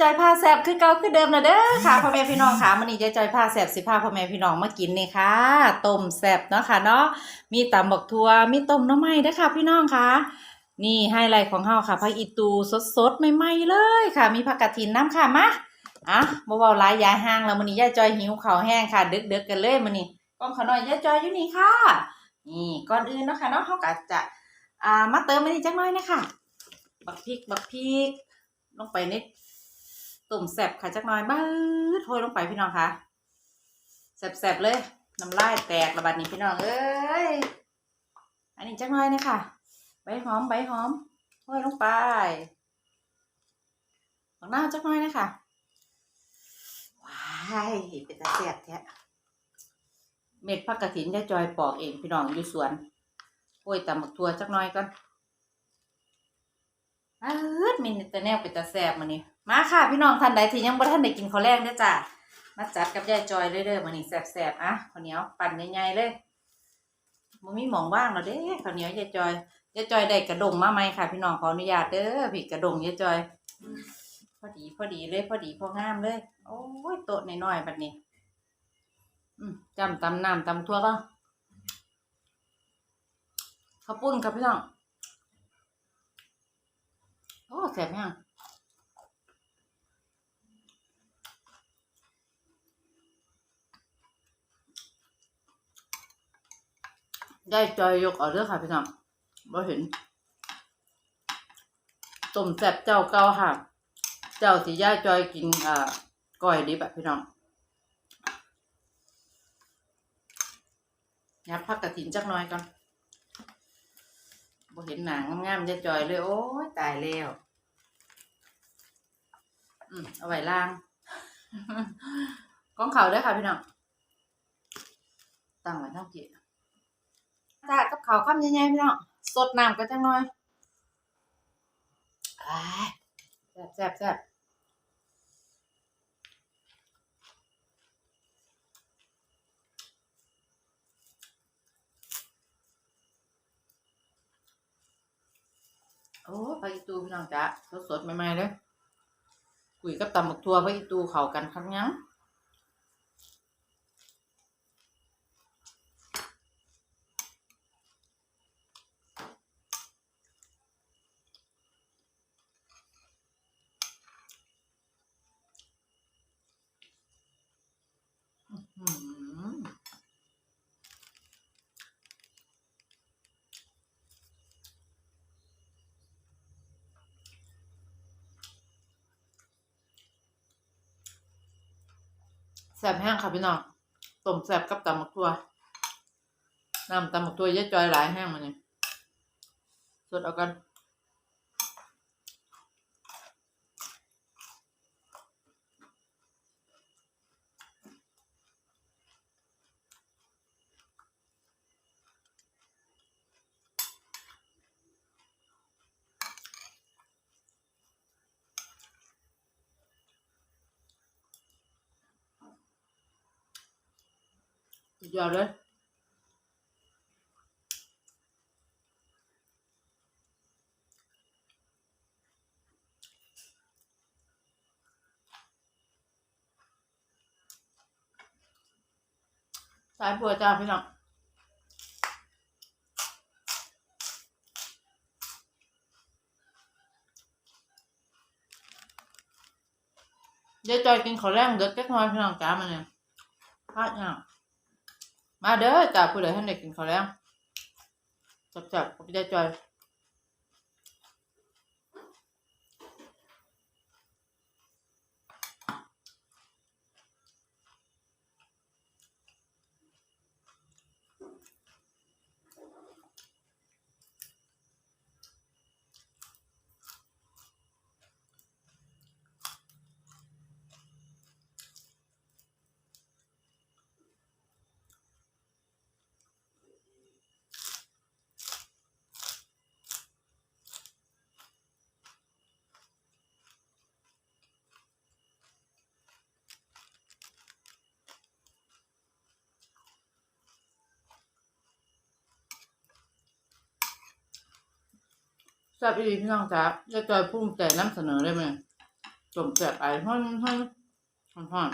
จอยผ้าแสบคือเก่าคือเดิมนะเด้อค่ะพ่อแม่พี่น้องค่ะมื้อนี้เจ๊จอยผ้าแสบสิพาพ่อแม่พี่น้องมากินนี่ค่ะต้มแสบเนาะค่ะเนาะมีตำบักทัวมีต้มน้ำไม้ด้วยค่ะพี่น้องค่ะนี่ไฮไลท์ของเฮาค่ะผักอีตูสดๆใหม่ๆเลยค่ะ มีผักกระถินน้ำค่ะมาอะบ่เว้าหลายยายห้างแล้วมื้อนี้ยายจอยหิวข้าวแห้งค่ะดึกๆกันเลยมื้อนี้กล้องขอหน่อยยายจอยอยู่นี่ค่ะนี่ก่อนอื่นเนาะค่ะเนาะเฮาก็จะอ่ามาเติมอันนี้จักหน่อยนะคะบักพริกบักพริกลงไปใน ตุ่มแสบค่ะจักน่อยบ้าโทยลงไปพี่น้องค่ะแสบๆเลยน้ำลายแตกระบาดนี้พี่น้องเอ้ยอันนี้จักน่อยนะคะใบหอมใบหอมโทยลงไปของหน้าจักน่อยนะคะว้ายเป็นตาแสบแท้เม็ดผักกระถินยายจอยปอกเองพี่น้องอยู่สวนโอ้ยตำบักทัวจักน่อยก่อนอ้าวมีแต่แนวเป็นตาแซ่บมานี่ มาค่ะพี่น้องท่านใดที่ยังบ่ทันได้กินข้าวแรงเด้อจ้ะมาจัดกับยายจอยเด้อๆมานี่แซ่บๆอะข้าวเหนียวปั่นใหญ่ๆเลยบ่มีหมองว่างแล้วเด้ข้าวเหนียวยายจอยยายจอยได้กระดงมาไหมค่ะ พี่น้องขออนุญาตเด้อพี่กระดงยายจอย พอดีพอดีเลย พอดีพองามเลย โอ้ยโต๊ะน้อยๆบัดนี้จำตำน้ำตำทั่วก็ข้าวปุ้นครับพี่น้องโอ้แสบยัง ได้จอยยกเอาเด้อค่ะพี่น้องบ่เห็นต้มแซ่บเจ้าเก่าค่ะ เจ้าที่ย่าจอยกินอ่าก้อยดิบอะพี่น้องยับพักกระถินจักน่อยก่อนบ่เห็นหนังงามๆย่าจอยเลย โอ้ยตายแล้วอืมเอาไว้ล่างก้องเขาด้วยค่ะพี่น้องตั้งไว้ทั้งกี่จ้ากับเขาวข้ามใหญ่ๆพี่น้องสดน้ำกันจังหน่อยแซ่บแซ่บแซ่บโอ้ไปอีตูพี่น้องจ้าสดๆใหม่ๆเลยคุยกับตำบักทัวพระอีตูเขากันครับยังอื้อหือแซ่บแห้งค่ะพี่น้องต้มแซ่บกับตำบักทัวน้ำตำบักทัวเยอะจอยหลายแห้งมาเนี่ยสดเอากัน สุดยอดเลยสายบัวจ้าพี่น้องยายวจอยกินข้าวแรงเด็กแก๊กน้อยพี่น้องจ้ามาเนี่ยพลาดเนี่ย มาเด้อจ้าผู้ใดท่านใดกินข้าวแรงจับๆกับยายจอย ทราบอีหลีพี่น้องจ้ายายจอยภูมิใจนำเสนอได้ไหมสมแสบไอ้ห้อนห้อนห้อนห้อน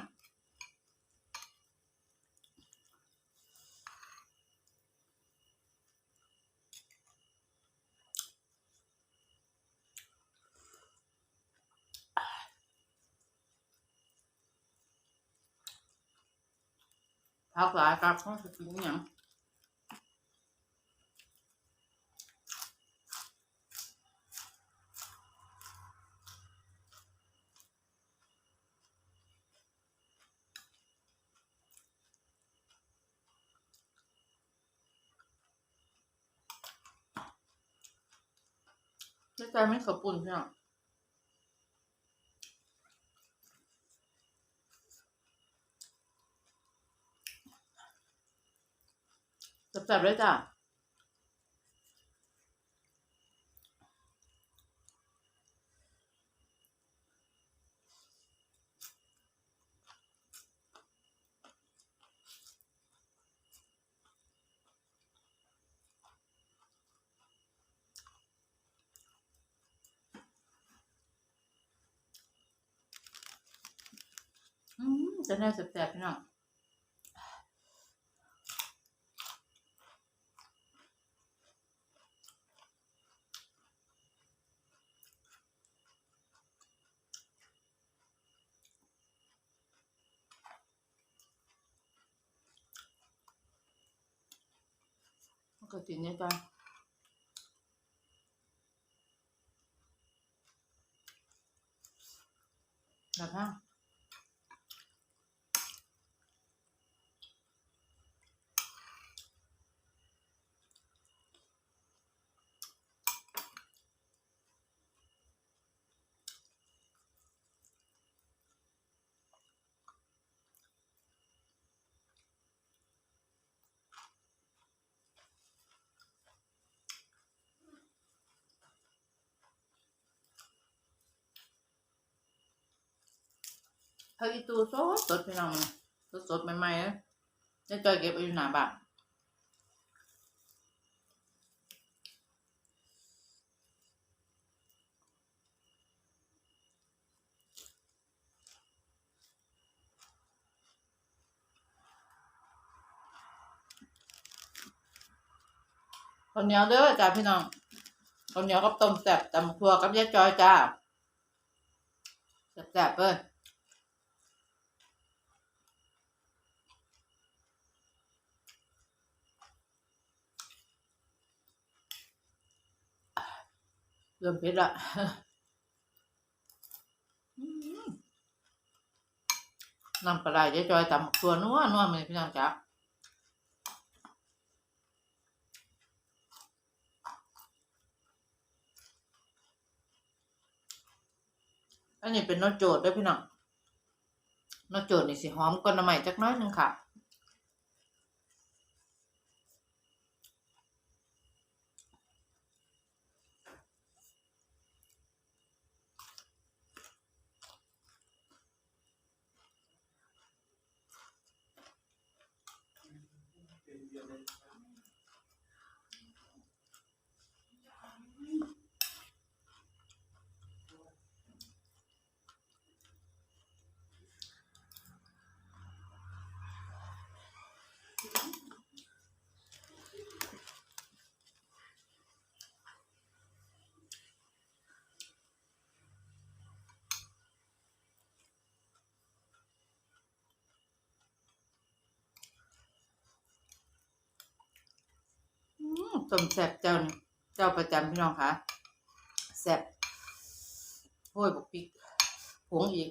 พักหลายครับต้องกินอหย่าง ไม่ใจไม่ขอบปุ่นใช่ไหมจับๆเลยจ้ะอืม จะแน่แสบๆพี่น้องก็ติดเนี่ยจ้ะแบบนั้น ผักอีตูสดสดพี่น้องสดสดใหม่ๆเลยจะจอยเก็บไว้อยู่หนาบ้านข้าวเหนียวเด้อจ้าพี่น้องข้าวเหนียวกับต้มแซ่บตำบักทั่วกับยายจอยจ้าแซ่บๆเลย เริ่มเผ็ดละอืมน้ำปลาไหลจ๊จอยตำตัวนัวนัวมันพี่น้องจ๊ะอันนี้เป็นนอโจดด้วยพี่น้องนอโจดนี่สิหอมกว่าหน้ำใหม่จักน้อยนึงค่ะ อืม ต้มแซ่บเจ้าเจ้าประจำพี่น้องคะแซ่บโอ้ยบกปิกผงอีก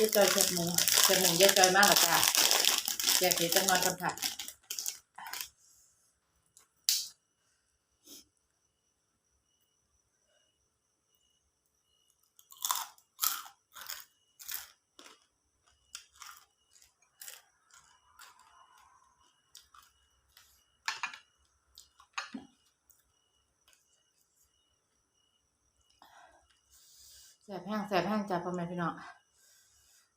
เยอะจอยแคบหมูแคบหมูเยอะจอยมากหรอจ้ะแยกเห็ดจังนอยกันค่ะแสบแห้งแสบแห้งจ้ะพ่อแม่พี่น้อง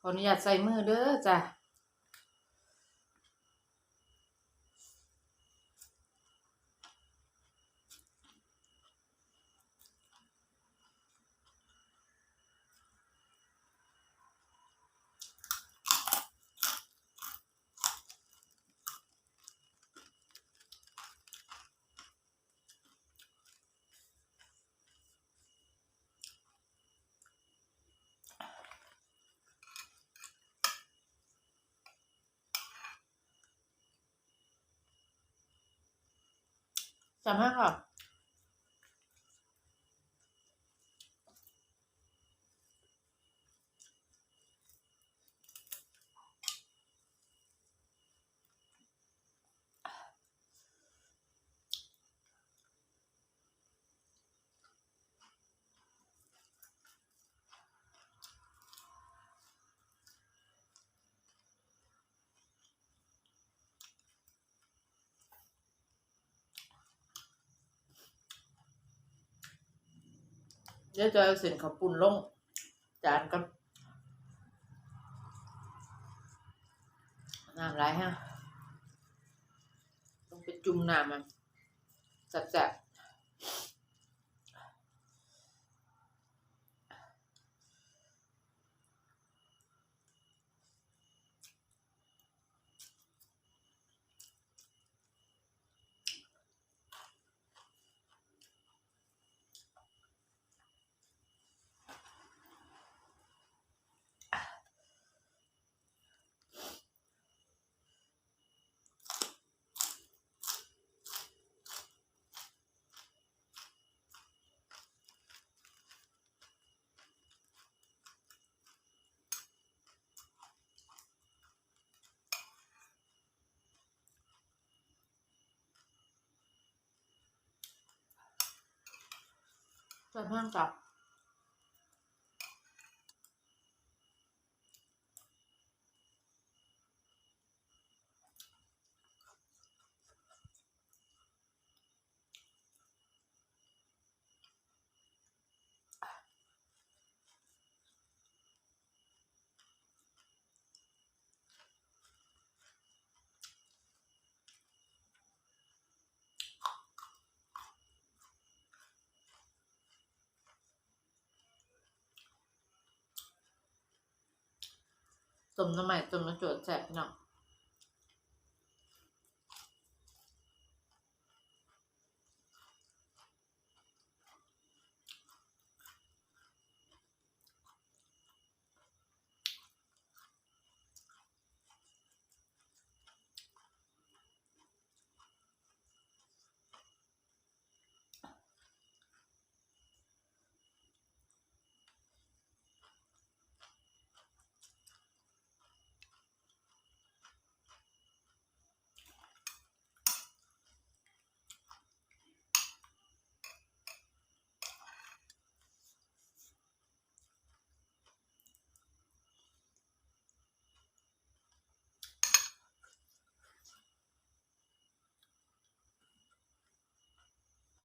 ขออนุญาตใส่มือเด้อจ้ะ จำใเดี๋ยวจะเอาเส้นข้าวปุ้นลง จานกันน้ำไรฮะต้องไปจุ่มน้ำมันแสบๆ แซ่มกับ ต้มน้ำใหม่ต้มน้ำจวดแสบหน้อง